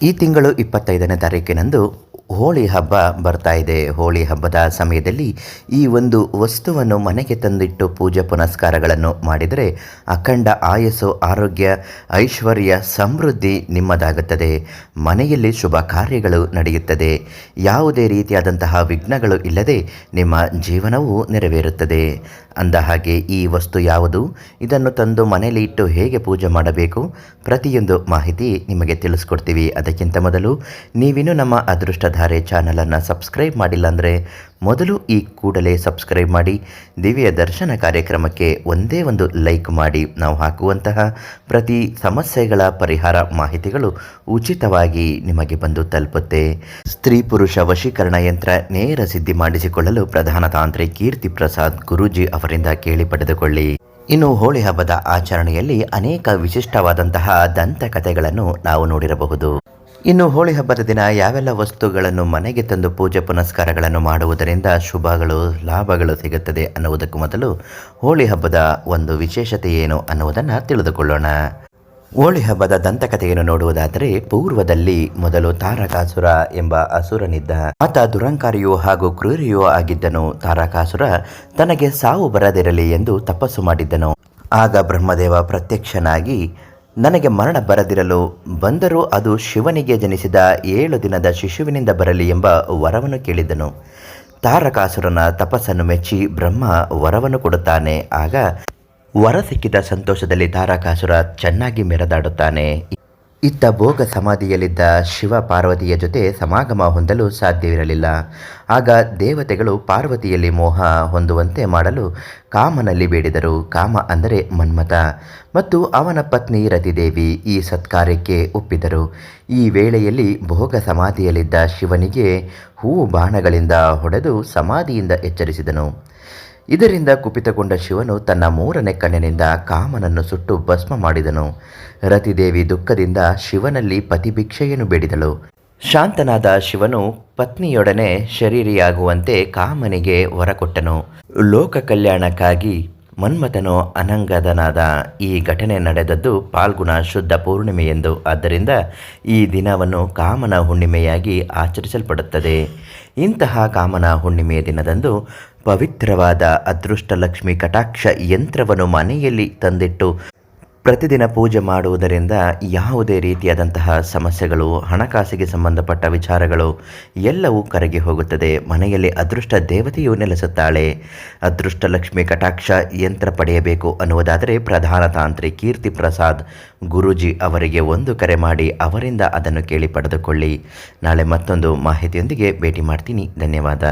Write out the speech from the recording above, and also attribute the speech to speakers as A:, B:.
A: ಈ ತಿಂಗಳು ಇಪ್ಪತ್ತೈದನೇ ತಾರೀಕಿನಂದು ಹೋಳಿ ಹಬ್ಬ ಬರ್ತಾ ಇದೆ. ಹೋಳಿ ಹಬ್ಬದ ಸಮಯದಲ್ಲಿ ಈ ಒಂದು ವಸ್ತುವನ್ನು ಮನೆಗೆ ತಂದಿಟ್ಟು ಪೂಜೆ ಪುನಸ್ಕಾರಗಳನ್ನು ಮಾಡಿದರೆ ಅಖಂಡ ಆಯಸ್ಸು, ಆರೋಗ್ಯ, ಐಶ್ವರ್ಯ, ಸಮೃದ್ಧಿ ನಿಮ್ಮದಾಗುತ್ತದೆ. ಮನೆಯಲ್ಲಿ ಶುಭ ಕಾರ್ಯಗಳು ನಡೆಯುತ್ತದೆ. ಯಾವುದೇ ರೀತಿಯಾದಂತಹ ವಿಘ್ನಗಳು ಇಲ್ಲದೆ ನಿಮ್ಮ ಜೀವನವು ನೆರವೇರುತ್ತದೆ. ಅಂದ ಹಾಗೆ ಈ ವಸ್ತು ಯಾವುದು? ಇದನ್ನು ತಂದು ಮನೆಯಲ್ಲಿ ಇಟ್ಟು ಹೇಗೆ ಪೂಜೆ ಮಾಡಬೇಕು? ಪ್ರತಿಯೊಂದು ಮಾಹಿತಿ ನಿಮಗೆ ತಿಳಿಸ್ಕೊಡ್ತೀವಿ. ಅದಕ್ಕಿಂತ ಮೊದಲು ನೀವಿನ್ನೂ ನಮ್ಮ ಅದೃಷ್ಟಧಾರೆ ಚಾನಲನ್ನು ಸಬ್ಸ್ಕ್ರೈಬ್ ಮಾಡಿಲ್ಲ ಅಂದರೆ ಮೊದಲು ಈ ಕೂಡಲೇ ಸಬ್ಸ್ಕ್ರೈಬ್ ಮಾಡಿ, ದಿವ್ಯ ದರ್ಶನ ಕಾರ್ಯಕ್ರಮಕ್ಕೆ ಒಂದೇ ಒಂದು ಲೈಕ್ ಮಾಡಿ. ನಾವು ಹಾಕುವಂತಹ ಪ್ರತಿ ಸಮಸ್ಯೆಗಳ ಪರಿಹಾರ ಮಾಹಿತಿಗಳು ಉಚಿತವಾಗಿ ನಿಮಗೆ ಬಂದು ತಲುಪುತ್ತೆ. ಸ್ತ್ರೀ ಪುರುಷ ವಶೀಕರಣ ಯಂತ್ರ ನೇರ ಸಿದ್ಧಿ ಮಾಡಿಸಿಕೊಳ್ಳಲು ಪ್ರಧಾನ ತಾಂತ್ರಿ ಕೀರ್ತಿ ಪ್ರಸಾದ್ ಗುರೂಜಿ ಅವರಿಂದ ಕೇಳಿ ಪಡೆದುಕೊಳ್ಳಿ. ಇನ್ನು ಹೋಳಿ ಹಬ್ಬದ ಆಚರಣೆಯಲ್ಲಿ ಅನೇಕ ವಿಶಿಷ್ಟವಾದಂತಹ ದಂತಕಥೆಗಳನ್ನು ನಾವು ನೋಡಿರಬಹುದು. ಇನ್ನು ಹೋಳಿ ಹಬ್ಬದ ದಿನ ಯಾವೆಲ್ಲ ವಸ್ತುಗಳನ್ನು ಮನೆಗೆ ತಂದು ಪೂಜೆ ಪುನಸ್ಕಾರಗಳನ್ನು ಮಾಡುವುದರಿಂದ ಶುಭಗಳು, ಲಾಭಗಳು ಸಿಗುತ್ತದೆ ಅನ್ನುವುದಕ್ಕೂ ಮೊದಲು ಹೋಳಿ ಹಬ್ಬದ ಒಂದು ವಿಶೇಷತೆ ಏನು ಅನ್ನುವುದನ್ನು ತಿಳಿದುಕೊಳ್ಳೋಣ. ಹೋಳಿ ಹಬ್ಬದ ದಂತಕಥೆಯನ್ನು ನೋಡುವುದಾದರೆ ಪೂರ್ವದಲ್ಲಿ ಮೊದಲು ತಾರಕಾಸುರ ಎಂಬ ಅಸುರನಿದ್ದ ಆತ ದುರಂಕಾರಿಯೂ ಹಾಗೂ ಕ್ರೂರಿಯೂ ಆಗಿದ್ದನು. ತಾರಕಾಸುರ ತನಗೆ ಸಾವು ಬರದಿರಲಿ ಎಂದು ತಪಸ್ಸು ಮಾಡಿದ್ದನು. ಆಗ ಬ್ರಹ್ಮದೇವ ಪ್ರತ್ಯಕ್ಷನಾಗಿ ನನಗೆ ಮರಣ ಬರದಿರಲು ಬಂದರೂ ಅದು ಶಿವನಿಗೆ ಜನಿಸಿದ ಏಳು ದಿನದ ಶಿಶುವಿನಿಂದ ಬರಲಿ ಎಂಬ ವರವನ್ನು ಕೇಳಿದನು ತಾರಕಾಸುರನ ತಪಸ್ಸನ್ನು ಮೆಚ್ಚಿ ಬ್ರಹ್ಮ ವರವನ್ನು ಕೊಡುತ್ತಾನೆ. ಆಗ ವರ ಸಿಕ್ಕಿದ ಸಂತೋಷದಲ್ಲಿ ತಾರಕಾಸುರ ಚೆನ್ನಾಗಿ ಮೆರೆದಾಡುತ್ತಾನೆ. ಇತ್ತ ಭೋಗ ಸಮಾಧಿಯಲ್ಲಿದ್ದ ಶಿವ ಪಾರ್ವತಿಯ ಜೊತೆ ಸಮಾಗಮ ಹೊಂದಲು ಸಾಧ್ಯವಿರಲಿಲ್ಲ. ಆಗ ದೇವತೆಗಳು ಪಾರ್ವತಿಯಲ್ಲಿ ಮೋಹ ಹೊಂದುವಂತೆ ಮಾಡಲು ಕಾಮನಲ್ಲಿ ಬೇಡಿದರು. ಕಾಮ ಅಂದರೆ ಮನ್ಮಥ. ಮತ್ತು ಅವನ ಪತ್ನಿ ರತಿದೇವಿ ಈ ಸತ್ಕಾರ್ಯಕ್ಕೆ ಒಪ್ಪಿದರು. ಈ ವೇಳೆಯಲ್ಲಿ ಭೋಗ ಸಮಾಧಿಯಲ್ಲಿದ್ದ ಶಿವನಿಗೆ ಹೂ ಬಾಣಗಳಿಂದ ಹೊಡೆದು ಸಮಾಧಿಯಿಂದ ಎಚ್ಚರಿಸಿದನು. ಇದರಿಂದ ಕುಪಿತಗೊಂಡ ಶಿವನು ತನ್ನ ಮೂರನೇ ಕಣ್ಣಿನಿಂದ ಕಾಮನನ್ನು ಸುಟ್ಟು ಭಸ್ಮ ಮಾಡಿದನು. ರತಿದೇವಿ ದುಃಖದಿಂದ ಶಿವನಲ್ಲಿ ಪತಿಭಿಕ್ಷೆಯನ್ನು ಬೇಡಿದಳು. ಶಾಂತನಾದ ಶಿವನು ಪತ್ನಿಯೊಡನೆ ಶರೀರಿಯಾಗುವಂತೆ ಕಾಮನಿಗೆ ಹೊರಕೊಟ್ಟನು ಕೊಟ್ಟನು ಲೋಕ ಕಲ್ಯಾಣಕ್ಕಾಗಿ ಮನ್ಮಥನು ಅನಂಗದನಾದ ಈ ಘಟನೆ ನಡೆದದ್ದು ಪಾಲ್ಗುಣ ಶುದ್ಧ ಪೂರ್ಣಿಮೆಯೆಂದು ಆದ್ದರಿಂದ ಈ ದಿನವನ್ನು ಕಾಮನ ಹುಣ್ಣಿಮೆಯಾಗಿ ಆಚರಿಸಲ್ಪಡುತ್ತದೆ. ಇಂತಹ ಕಾಮನ ಹುಣ್ಣಿಮೆಯ ದಿನದಂದು ಪವಿತ್ರವಾದ ಅದೃಷ್ಟಲಕ್ಷ್ಮಿ ಕಟಾಕ್ಷ ಯಂತ್ರವನ್ನು ಮನೆಯಲ್ಲಿ ತಂದಿಟ್ಟು ಪ್ರತಿದಿನ ಪೂಜೆ ಮಾಡುವುದರಿಂದ ಯಾವುದೇ ರೀತಿಯಾದಂತಹ ಸಮಸ್ಯೆಗಳು, ಹಣಕಾಸಿಗೆ ಸಂಬಂಧಪಟ್ಟ ವಿಚಾರಗಳು ಎಲ್ಲವೂ ಕರಗಿ ಹೋಗುತ್ತದೆ. ಮನೆಯಲ್ಲಿ ಅದೃಷ್ಟ ದೇವತೆಯು ನೆಲೆಸುತ್ತಾಳೆ. ಅದೃಷ್ಟ ಲಕ್ಷ್ಮಿ ಕಟಾಕ್ಷ ಯಂತ್ರ ಪಡೆಯಬೇಕು ಅನ್ನುವುದಾದರೆ ಪ್ರಧಾನ ತಾಂತ್ರಿ ಕೀರ್ತಿ ಪ್ರಸಾದ್ ಗುರೂಜಿ ಅವರಿಗೆ ಒಂದು ಕರೆ ಮಾಡಿ ಅವರಿಂದ ಅದನ್ನು ಕೇಳಿ ಪಡೆದುಕೊಳ್ಳಿ. ನಾಳೆ ಮತ್ತೊಂದು ಮಾಹಿತಿಯೊಂದಿಗೆ ಭೇಟಿ ಮಾಡ್ತೀನಿ. ಧನ್ಯವಾದ.